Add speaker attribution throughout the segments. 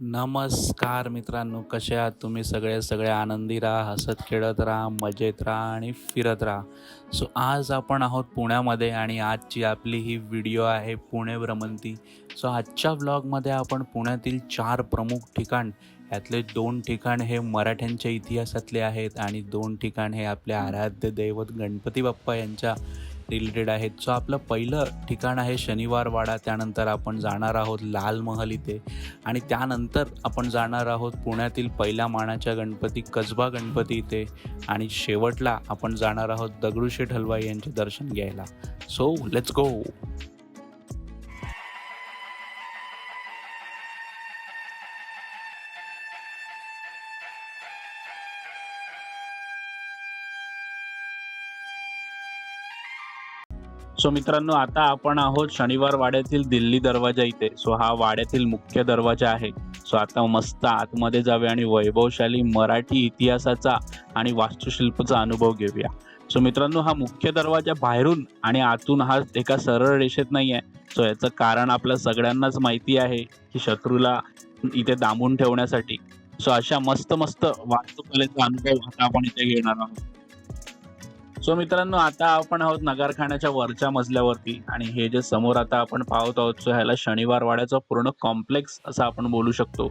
Speaker 1: नमस्कार मित्रांनो कसे आहात तुम्ही? सगळे सगळे आनंदी राहा हसत खेळत राहा मजेत राहा आणि फिरत राहा. सो आज आपण आहोत पुण्यामध्ये आणि आजची आपली ही व्हिडिओ आहे पुणे भ्रमंती. सो आजच्या ब्लॉगमध्ये आपण पुण्यातील चार प्रमुख ठिकाण यातले दोन ठिकाण हे मराठ्यांच्या इतिहासातले आहेत आणि दोन ठिकाण हे आपल्या आराध्य दैवत गणपती बाप्पा यांच्या रिलेटेड आहेत. सो आपलं पहिलं ठिकाण आहे शनिवारवाडा. त्यानंतर आपण जाणार आहोत लाल महल इथे. आणि त्यानंतर आपण जाणार आहोत पुण्यातील पहिल्या मानाच्या गणपती कसबा गणपती इथे. आणि शेवटला आपण जाणार आहोत दगडूशेठ हलवाई यांचे दर्शन घ्यायला. सो लेट्स गो सो मित्रांनो आता आपण आहोत शनिवार वाड्यातील दिल्ली दरवाजा इथे. सो हा वाड्यातील मुख्य दरवाजा आहे. सो आता मस्त आतमध्ये जाऊया आणि वैभवशाली मराठी इतिहासाचा आणि वास्तुशिल्पचा अनुभव घेऊया. सो मित्रांनो हा मुख्य दरवाजा बाहेरून आणि आतून हा एका सरळ रेषेत नाही आहे सो याचं कारण आपल्या सगळ्यांनाच माहिती आहे की शत्रूला इथे दामून ठेवण्यासाठी. सो अशा मस्त मस्त वास्तुकलेचा अनुभव आता आपण इथे घेणार आहोत. सो मित्रांनो आता आपण आहोत नगारखान्याच्या वरच्या मजल्यावरती आणि हे जे समोर आता आपण पाहत आहोत सो ह्याला शनिवार वाड्याचा पूर्ण कॉम्प्लेक्स असं आपण बोलू शकतो.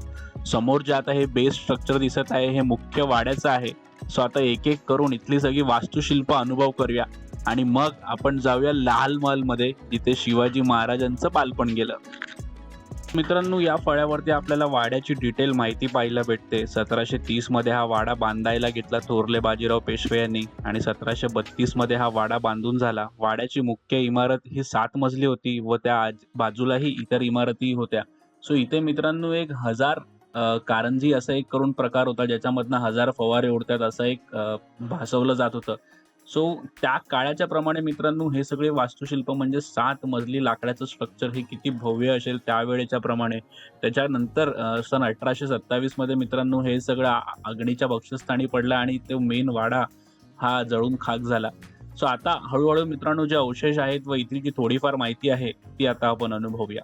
Speaker 1: समोर जे आता हे बेस स्ट्रक्चर दिसत आहे हे मुख्य वाड्याचं आहे. सो आता एक एक करून इथली सगळी वास्तुशिल्प अनुभव करूया. आणि मग आपण जाऊया लाल महलमध्ये जिथे शिवाजी महाराजांचं बालपण गेलं. मित्रांनो या फळ्यावरती आपल्याला वाड्याची डिटेल माहिती पाहायला भेटते. सतराशे तीसमध्ये हा वाडा बांधायला घेतला थोरले बाजीराव पेशवे यांनी आणि सतराशे बत्तीसमध्ये हा वाडा बांधून झाला. वाड्याची मुख्य इमारत ही सात मजली होती व त्या आज- बाजूलाही इतर इमारती होत्या. सो इथे मित्रांनो एक हजार कारंजी असा एक करून प्रकार होता ज्याच्यामधनं हजार फवारे उडतात असं एक भासवलं जात होतं. सो त्या काळाच्या प्रमाणे मित्रांनो हे सगळे वास्तुशिल्प म्हणजे सात मजली लाकडाचं स्ट्रक्चर हे किती भव्य असेल त्यावेळेच्या प्रमाणे. त्याच्यानंतर सन अठराशे सत्तावीसमध्ये मित्रांनो हे सगळं अग्नीच्या बक्षस्थानी पडलं आणि तो मेन वाडा हा जळून खाक झाला. सो आता हळूहळू मित्रांनो जे अवशेष आहेत व इथली जी थोडीफार माहिती आहे ती आता आपण अनुभवूया.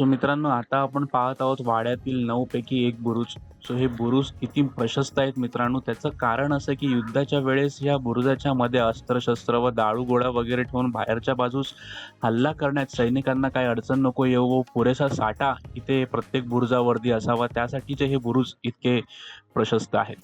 Speaker 1: सो मित्रांनो आता आपण पाहत आहोत वाड्यातील नऊ पैकी एक बुरुज. सो हे बुरुज किती प्रशस्त आहेत मित्रांनो. त्याचं कारण असं की युद्धाच्या वेळेस या बुरुजाच्या मध्ये अस्त्रशस्त्र व दाळू वगैरे ठेवून बाहेरच्या बाजूस हल्ला करण्यात सैनिकांना काही अडचण नको येऊ व पुरेसा साठा इथे प्रत्येक बुरुजावरती असावा. त्यासाठीचे हे बुरुज इतके प्रशस्त आहेत.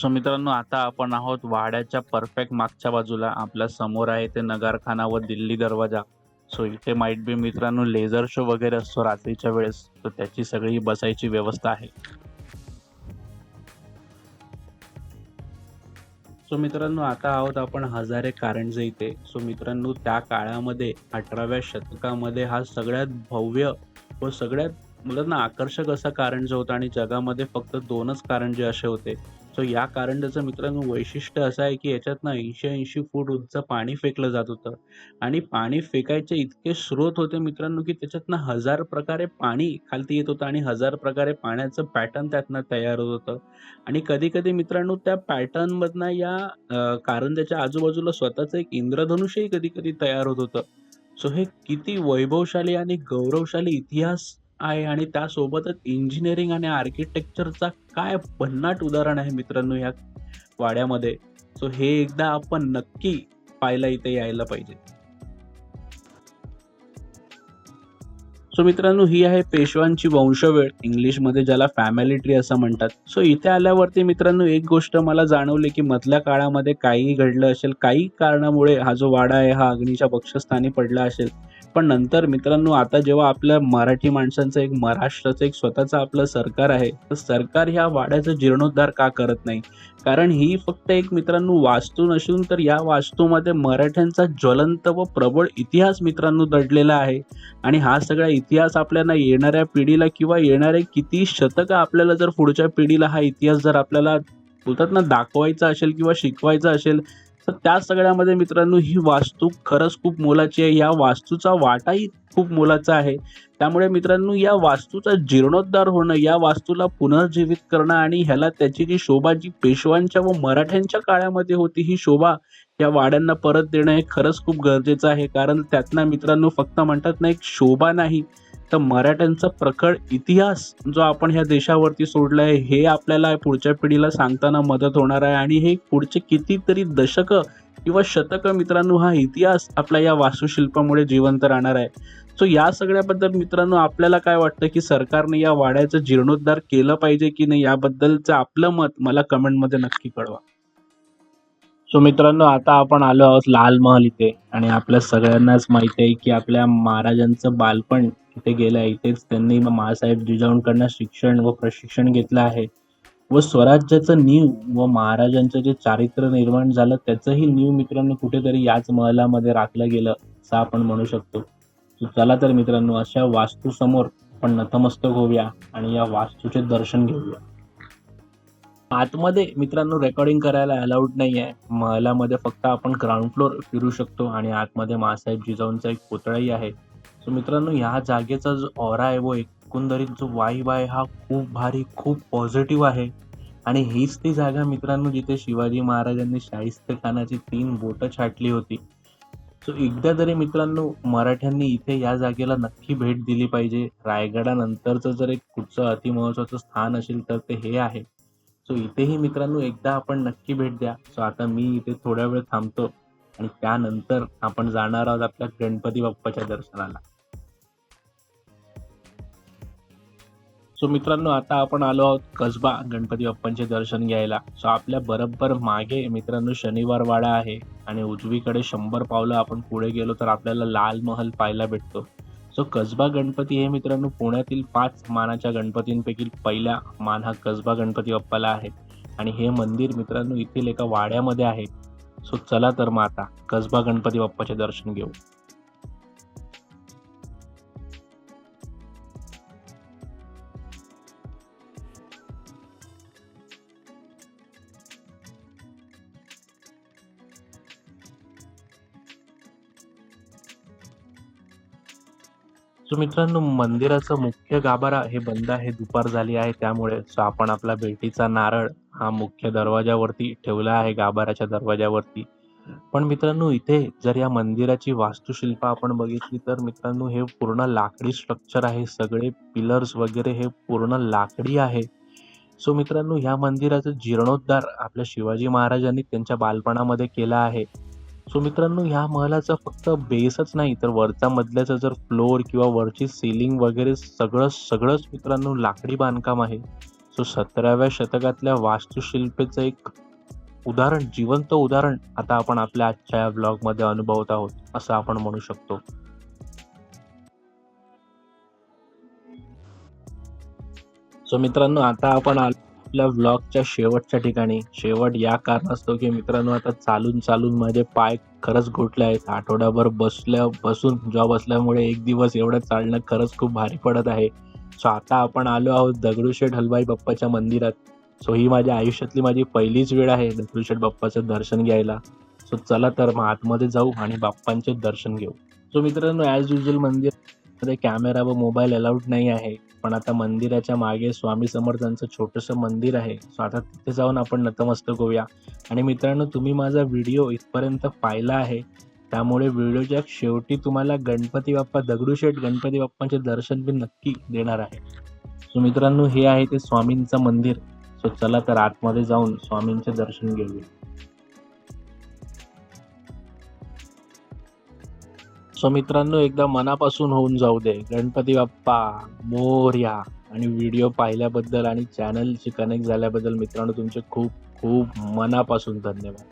Speaker 1: सो मित्रांनो आता आपण आहोत वाड्याच्या परफेक्ट मागच्या बाजूला. आपल्यासमोर आहे ते नगारखाना व दिल्ली दरवाजा. सो इथे माइट बी मित्रांनो लेझर शो वगैरे असतो रात्रीच्या वेळेस. तर त्याची सगळी बसायची व्यवस्था आहे. सो मित्रांनो आता आहोत आपण हजारे कारंजे इथे. सो मित्रांनो त्या काळामध्ये अठराव्या शतकामध्ये हा सगळ्यात भव्य व सगळ्यात मुलांना आकर्षक असा कारंजे होता आणि जगामध्ये फक्त दोनच कारंजे असे होते. तर या कारंजाचं मित्रांनो वैशिष्ट्य असं आहे की याच्यातनं ऐंशी ऐंशी फूट उंच पाणी फेकलं जात होतं. आणि पाणी फेकायचे इतके स्रोत होते मित्रांनो की त्याच्यातनं हजार प्रकारे पाणी खालती येत होतं आणि हजार प्रकारे पाण्याचं पॅटर्न त्यातनं तयार होत होतं. आणि कधी कधी मित्रांनो त्या पॅटर्नमधनं या कारंजाच्या आजूबाजूला स्वतःचं एक इंद्रधनुष्यही कधी कधी तयार होत होतं. सो हे किती वैभवशाली आणि गौरवशाली इतिहास आहे आणि त्यासोबतच इंजिनिअरिंग आणि आर्किटेक्चरचा काय भन्नाट उदाहरण आहे मित्रांनो ह्या वाड्यामध्ये. सो हे एकदा आपण नक्की पाहायला इथे यायला पाहिजे. सो मित्रांनो ही आहे पेशवांची वंशवेळ इंग्लिशमध्ये ज्याला फॅमिली ट्री असं म्हणतात. सो इथे आल्यावरती मित्रांनो एक गोष्ट मला जाणवली की मधल्या काळामध्ये काही घडलं असेल काही कारणामुळे हा जो वाडा आहे हा अग्नीच्या पक्षस्थानी पडला असेल पण नंतर मित्रांनो आता जेव्हा आपल्या मराठी माणसांचं एक महाराष्ट्राचं एक स्वतःचं आपलं सरकार आहे तर सरकार ह्या वाड्याचा जीर्णोद्धार का करत नाही? कारण ही फक्त एक मित्रांनो वास्तू नसून तर या वास्तूमध्ये मराठ्यांचा ज्वलंत व प्रबळ इतिहास मित्रांनो दडलेला आहे. आणि हा सगळा इतिहास आपल्याला येणाऱ्या पिढीला किंवा येणारे किती शतकं आपल्याला जर पुढच्या पिढीला हा इतिहास जर आपल्याला बोलतात ना दाखवायचा असेल किंवा शिकवायचा असेल तर त्या सगळ्यामध्ये मित्रांनो ही वास्तू खरंच खूप मोलाची आहे. या वास्तूचा वाटाही खूप मोलाचा आहे. त्यामुळे मित्रांनो या वास्तूचा जीर्णोद्धार होणं या वास्तूला पुनर्जीवित करणं आणि ह्याला त्याची जी शोभा जी पेशवांच्या व मराठ्यांच्या काळामध्ये होती ही शोभा या वाड्यांना परत देणं हे खरंच खूप गरजेचं आहे. कारण त्यातना मित्रांनो फक्त म्हणतात ना एक शोभा नाही. तर मराठ्यांचा प्रखर इतिहास जो आपण ह्या देशावरती सोडला आहे हे आपल्याला पुढच्या पिढीला सांगताना मदत होणार आहे. आणि हे पुढचे कितीतरी दशकं किंवा शतकं मित्रांनो हा इतिहास आपल्या या वास्तुशिल्पामुळे जिवंत राहणार आहे. सो या सगळ्याबद्दल मित्रांनो आपल्याला काय वाटतं की सरकारने या वाड्याचं जीर्णोद्धार केलं पाहिजे की नाही याबद्दलचं आपलं मत मला कमेंटमध्ये नक्की कळवा. सो मित्रांनो आता आपण आलो आहोत लाल महल इथे. आणि आपल्या सगळ्यांनाच माहिती आहे की आपल्या महाराजांचं बालपण इथे गेले आहे इथेच त्यांनी मासाहेब जिजाऊंकडनं शिक्षण व प्रशिक्षण घेतलं आहे. व स्वराज्याचं नीव व महाराजांचं जे चारित्र्य निर्माण झालं त्याचंही नीव मित्रांनो कुठेतरी याच महलामध्ये राखलं गेलं असं आपण म्हणू शकतो. चला तर मित्रांनो अशा वास्तूसमोर आपण नतमस्तक होऊया आणि या वास्तूचे दर्शन घेऊया. आतमध्ये मित्रांनो रेकॉर्डिंग करायला अलाउड नाही आहे महलामध्ये फक्त आपण ग्राउंड फ्लोर फिरू शकतो आणि आतमध्ये मासाहेब जिजाऊंचा एक पुतळाही आहे. सो मित्रांनो ह्या जागेचा जो ऑरा आहे व एकंदरीत जो वाईब आहे हा खूप भारी खूप पॉझिटिव्ह आहे. आणि हीच ती जागा मित्रांनो जिथे शिवाजी महाराजांनी शाहिस्तखानाची तीन बोटं छाटली होती. सो एकदा तरी मित्रांनो मराठ्यांनी इथे या जागेला नक्की भेट दिली पाहिजे. रायगडानंतरचं जर एक कुठचं अतिमहत्वाचं स्थान असेल तर ते हे आहे. सो इथेही मित्रांनो एकदा आपण नक्की भेट द्या. सो आता मी इथे थोड्या वेळ थांबतो. आणि त्यानंतर आपण जाणार आहोत आपल्या गणपती बाप्पाच्या दर्शनाला. सो मित्रांनो आता आपण आलो आहोत कसबा गणपती बाप्पांचे दर्शन घ्यायला. सो आपल्या बरोबर मागे मित्रांनो शनिवार वाडा आहे आणि उजवीकडे शंभर पावलं आपण पुढे गेलो तर आपल्याला लाल महल पाहायला भेटतो. सो कसबा गणपती हे मित्रांनो पुण्यातील पाच मानाच्या गणपतींपैकी पहिला मान हा कसबा गणपती बाप्पाला आहे. आणि हे मंदिर मित्रांनो येथील एका वाड्यामध्ये आहे. सो चला तर मग आता कसबा गणपती बाप्पाचे दर्शन घेऊ. सो मित्रांनो मंदिराचं मुख्य गाभारा हे बंद आहे दुपार झाली आहे. त्यामुळे सो आपण आपला भेटीचा नारळ हा मुख्य दरवाजावरती ठेवला आहे गाभाराच्या दरवाजावरती पण मित्रांनो इथे जर या मंदिराची वास्तुशिल्प आपण बघितली तर मित्रांनो हे पूर्ण लाकडी स्ट्रक्चर आहे. सगळे पिलर्स वगैरे हे पूर्ण लाकडी आहे. सो मित्रांनो ह्या मंदिराचा जीर्णोद्धार आपल्या शिवाजी महाराजांनी त्यांच्या बालपणामध्ये केला आहे. सो मित्रांनो ह्या महालाचा फक्त बेसच नाही तर वरचा मधल्याचा जर फ्लोअर किंवा वरची सिलिंग वगैरे सगळं सगळंच मित्रांनो लाकडी बांधकाम आहे. सो सतराव्या शतकातल्या वास्तुशिल्पेचं एक उदाहरण जिवंत उदाहरण आता आपण आपल्या आजच्या ब्लॉगमध्ये अनुभवत आहोत असं आपण म्हणू शकतो. सो मित्रांनो आता आपण आलो आपल्या व्लॉगच्या शेवटच्या ठिकाणी शेवट या कारणास्तव की मित्रांनो आता चालून चालून माझे पाय खरंच घोटले आहेत. आठवड्याभर बसल्या बसून जॉब असल्यामुळे एक दिवस एवढं चालणं खरंच खूप भारी पडत आहे. सो आता आपण आलो आहोत दगडूशेठ हलवाई बाप्पाच्या मंदिरात. सो ही माझ्या आयुष्यातली माझी पहिलीच वेळ आहे दगडूशेठ बाप्पाचं दर्शन घ्यायला. सो चला तर मग आतमध्ये जाऊ आणि बाप्पांचे दर्शन घेऊ. सो मित्रांनो ॲज युजल मंदिर कॅमेरा व मोबाईल अलाउड नाही आहे. पण आता मंदिराच्या मागे स्वामी समर्थांचं छोटंसं मंदिर आहे. सो आता तिथे जाऊन आपण नतमस्तक होऊया. आणि मित्रांनो तुम्ही माझा व्हिडिओ इथपर्यंत पाहिला आहे. त्यामुळे व्हिडिओच्या शेवटी तुम्हाला गणपती बाप्पा दगडूशेठ गणपती बाप्पांचे दर्शन मी नक्की देणार आहे. सो मित्रांनो हे आहे ते स्वामींचं मंदिर. सो चला तर आतमध्ये जाऊन स्वामींचे दर्शन घेऊया. सो मित्रांनो एकदा मनापासून होऊन जाऊ दे. गणपती बाप्पा मोर्या आणि व्हिडिओ पाहिल्याबद्दल आणि चॅनलशी कनेक्ट झाल्याबद्दल मित्रांनो तुमचे खूप खूप मनापासून धन्यवाद.